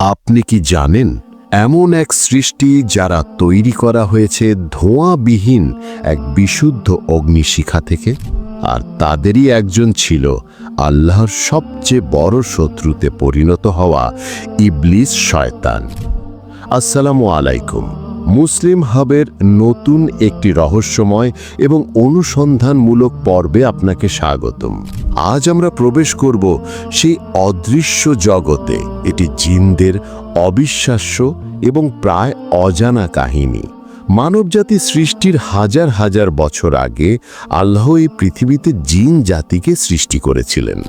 আপনি কি জানেন, এমন এক সৃষ্টি যারা তৈরি করা হয়েছে ধোঁয়াবিহীন এক বিশুদ্ধ অগ্নিশিখা থেকে? আর তাদেরই একজন ছিল আল্লাহর সবচেয়ে বড় শত্রুতে পরিণত হওয়া ইবলিস শয়তান। আসসালামু আলাইকুম। মুসলিম হাবের নতুন একটি রহস্যময় এবং অনুসন্ধানমূলক পর্বে আপনাকে স্বাগতম। আজ আমরা প্রবেশ করব সেই অদৃশ্য জগতে, এটি জিনদের অবিশ্বাস্য এবং প্রায় অজানা কাহিনী। মানবজাতি সৃষ্টির হাজার হাজার বছর আগে আল্লাহ এই পৃথিবীতে জিন জাতিকে সৃষ্টি করেছিলেন।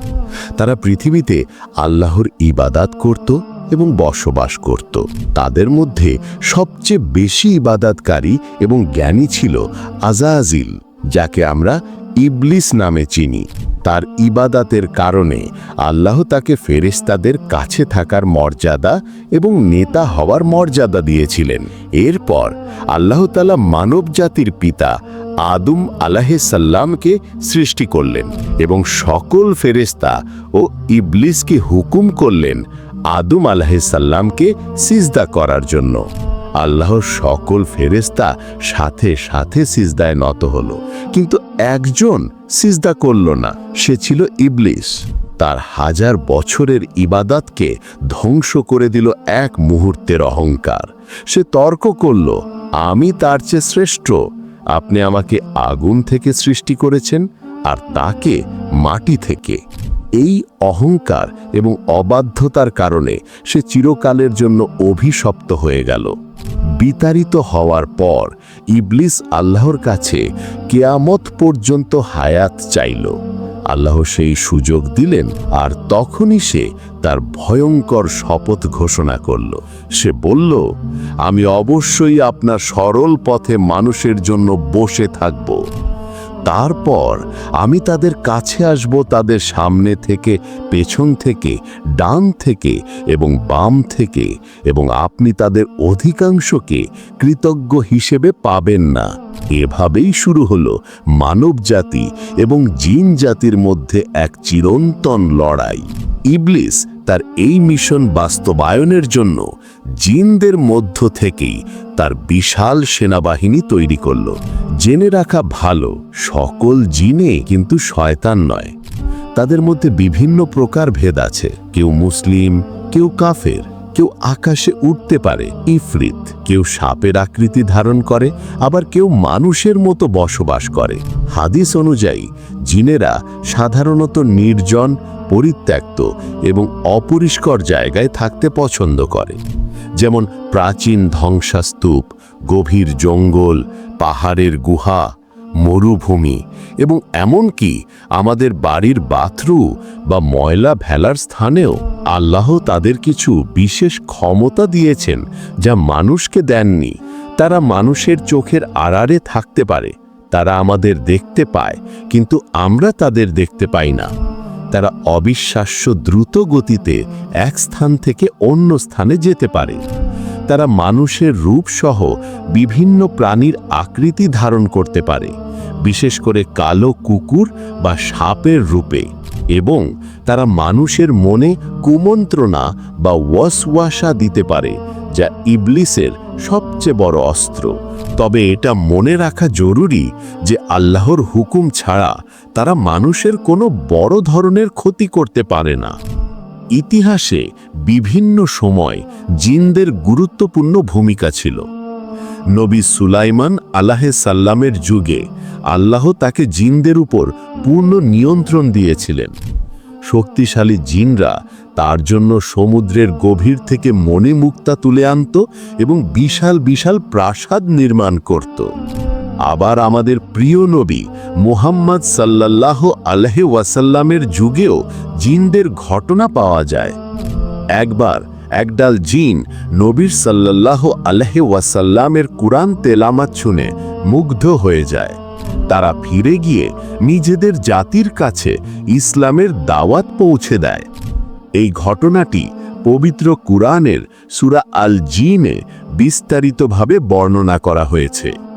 তারা পৃথিবীতে আল্লাহর ইবাদাত করত এবং বসবাস করত। তাদের মধ্যে সবচেয়ে বেশি ইবাদাতকারী এবং জ্ঞানী ছিল আজাজিল, যাকে আমরা ইবলিস নামে চিনি। তার ইবাদাতের কারণে আল্লাহ তাকে ফেরেশতাদের কাছে থাকার মর্যাদা এবং নেতা হওয়ার মর্যাদা দিয়েছিলেন। এরপর আল্লাহ তালা মানব জাতির পিতা আদম আলাহিসাল্লামকে সৃষ্টি করলেন এবং সকল ফেরেশতা ও ইবলিসকে হুকুম করলেন আদম আলাহিসাল্লামকে সিজদা করার জন্য। আল্লাহর সকল ফেরেস্তা সাথে সাথে সিজদায় নত হলো। কিন্তু একজন সিজদা করল না, সে ছিল ইবলিস। তার হাজার বছরের ইবাদাতকে ধ্বংস করে দিল এক মুহূর্তের অহংকার। সে তর্ক করল, আমি তার চেয়ে শ্রেষ্ঠ। আপনি আমাকে আগুন থেকে সৃষ্টি করেছেন আর তাকে মাটি থেকে। এই অহংকার এবং অবাধ্যতার কারণে সে চিরকালের জন্য অভিশপ্ত হয়ে গেল। বিতাড়িত হওয়ার পর ইবলিস আল্লাহর কাছে কেয়ামত পর্যন্ত হায়াত চাইল। আল্লাহ সেই সুযোগ দিলেন আর তখনই সে তার ভয়ঙ্কর শপথ ঘোষণা করল। সে বলল, আমি অবশ্যই আপনার সরল পথে মানুষের জন্য বসে থাকব। তারপর আমি তাদের কাছে আসব তাদের সামনে থেকে, পেছন থেকে, ডান থেকে এবং বাম থেকে এবং আপনি তাদের অধিকাংশকে কৃতজ্ঞ হিসেবে পাবেন না। এভাবেই শুরু হলো মানব জাতি এবং জিন জাতির মধ্যে এক চিরন্তন লড়াই। ইবলিস তার এই মিশন বাস্তবায়নের জন্য জিনদের মধ্য থেকেই তার বিশাল সেনাবাহিনী তৈরি করল। জেনে রাখা ভালো, সকল জিনে কিন্তু শয়তান নয়। তাদের মধ্যে বিভিন্ন প্রকার ভেদ আছে। কেউ মুসলিম, কেউ কাফের, কেউ আকাশে উঠতে পারে, ইফরিত। কেউ সাপের আকৃতি ধারণ করে, আবার কেউ মানুষের মতো বসবাস করে। হাদিস অনুযায়ী, জিনেরা সাধারণত নির্জন, পরিত্যক্ত এবং অপরিষ্কার জায়গায় থাকতে পছন্দ করে। যেমন প্রাচীন ধ্বংসাস্তূপ গভীর জঙ্গল, পাহাড়ের গুহা, মরুভূমি এবং এমনকি আমাদের বাড়ির বাথরু বা ময়লা ভেলার স্থানেও আল্লাহ তাদের কিছু বিশেষ ক্ষমতা দিয়েছেন যা মানুষকে দেননি। তারা মানুষের চোখের আড়ারে থাকতে পারে, তারা আমাদের দেখতে পায়, কিন্তু আমরা তাদের দেখতে পাই না। তারা অবিশ্বাস্য দ্রুত গতিতে এক স্থান থেকে অন্য স্থানে যেতে পারে। তারা মানুষের রূপসহ বিভিন্ন প্রাণীর আকৃতি ধারণ করতে পারে, বিশেষ করে কালো কুকুর বা সাপের রূপে। এবং তারা মানুষের মনে কুমন্ত্রণা বা ওয়াসওয়াসা দিতে পারে, যা ইবলিসের সবচেয়ে বড় অস্ত্র। তবে এটা মনে রাখা জরুরি যে আল্লাহর হুকুম ছাড়া তারা মানুষের কোনো বড় ধরনের ক্ষতি করতে পারে না। ইতিহাসে বিভিন্ন সময় জিনদের গুরুত্বপূর্ণ ভূমিকা ছিল। নবী সুলাইমান আল্লাহে সাল্লামের যুগে আল্লাহ তাকে জিনদের উপর পূর্ণ নিয়ন্ত্রণ দিয়েছিলেন। শক্তিশালী জিনরা তার জন্য সমুদ্রের গভীর থেকে মনে মুক্তা তুলে আনত এবং বিশাল বিশাল প্রাসাদ নির্মাণ করত। আবার আমাদের প্রিয় নবী মুহাম্মদ সাল্লাল্লাহ আলহে ওয়াসাল্লামের যুগেও জিনদের ঘটনা পাওয়া যায়। একবার একডাল জিন নবীর সাল্লাল্লাহ আলহে ওয়াসাল্লামের কুরআন তেলামাত শুনে মুগ্ধ হয়ে যায়। তারা ফিরে গিয়ে নিজেদের জাতির কাছে ইসলামের দাওয়াত পৌঁছে দেয়। এই ঘটনাটি পবিত্র কুরআনের সুরা আল জিনে বিস্তারিতভাবে বর্ণনা করা হয়েছে।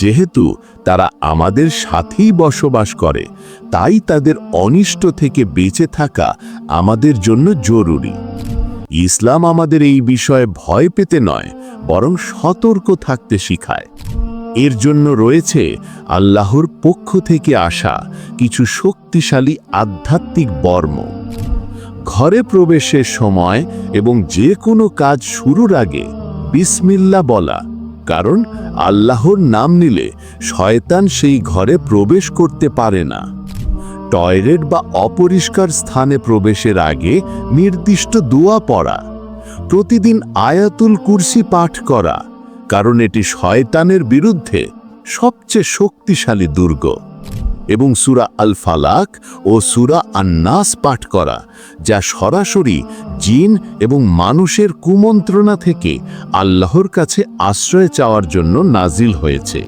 যেহেতু তারা আমাদের সাথেই বসবাস করে, তাই তাদের অনিষ্ট থেকে বেঁচে থাকা আমাদের জন্য জরুরি। ইসলাম আমাদের এই বিষয়ে ভয় পেতে নয়, বরং সতর্ক থাকতে শিখায়। এর জন্য রয়েছে আল্লাহর পক্ষ থেকে আসা কিছু শক্তিশালী আধ্যাত্মিক বর্ম। ঘরে প্রবেশের সময় এবং যে কোনো কাজ শুরুর আগে বিসমিল্লা বলা কারণ আল্লাহর নাম নিলে শয়তান সেই ঘরে প্রবেশ করতে পারে না। টয়লেট বা অপরিষ্কার স্থানে প্রবেশের আগে নির্দিষ্ট দোয়া পড়া, প্রতিদিন আয়াতুল কুরসি পাঠ করা, কারণ এটি শয়তানের বিরুদ্ধে সবচেয়ে শক্তিশালী দুর্গ। এবং সুরা আল ফালাক ও সুরা আন্নাস পাঠ করা, যা সরাসরি জিন এবং মানুষের কুমন্ত্রণা থেকে আল্লাহর কাছে আশ্রয় চাওয়ার জন্য নাজিল হয়েছে।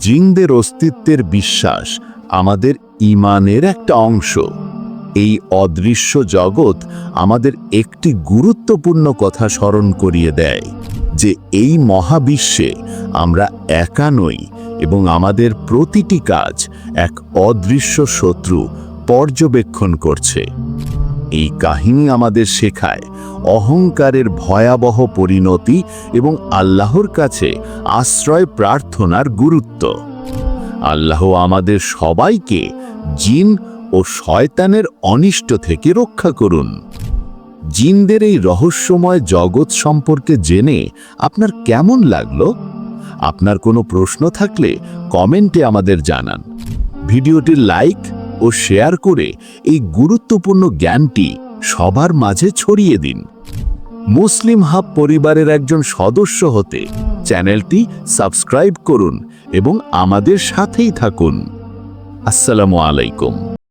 জিনদের অস্তিত্বের বিশ্বাস আমাদের ইমানের একটা অংশ। এই অদৃশ্য জগৎ আমাদের একটি গুরুত্বপূর্ণ কথা স্মরণ করিয়ে দেয় যে এই মহাবিশ্বে আমরা একা নই এবং আমাদের প্রতিটি কাজ এক অদৃশ্য শত্রু পর্যবেক্ষণ করছে। এই কাহিনী আমাদের শেখায় অহংকারের ভয়াবহ পরিণতি এবং আল্লাহর কাছে আশ্রয় প্রার্থনার গুরুত্ব। আল্লাহ আমাদের সবাইকে জিন ও শয়তানের অনিষ্ট থেকে রক্ষা করুন। জিনদের এই রহস্যময় জগৎ সম্পর্কে জেনে আপনার কেমন লাগল? আপনার কোনো প্রশ্ন থাকলে কমেন্টে আমাদের জানান। ভিডিওটি লাইক ও শেয়ার করে এই গুরুত্বপূর্ণ জ্ঞানটি সবার মাঝে ছড়িয়ে দিন। মুসলিম হাব পরিবারের একজন সদস্য হতে চ্যানেলটি সাবস্ক্রাইব করুন এবং আমাদের সাথেই থাকুন। আসসালামু আলাইকুম।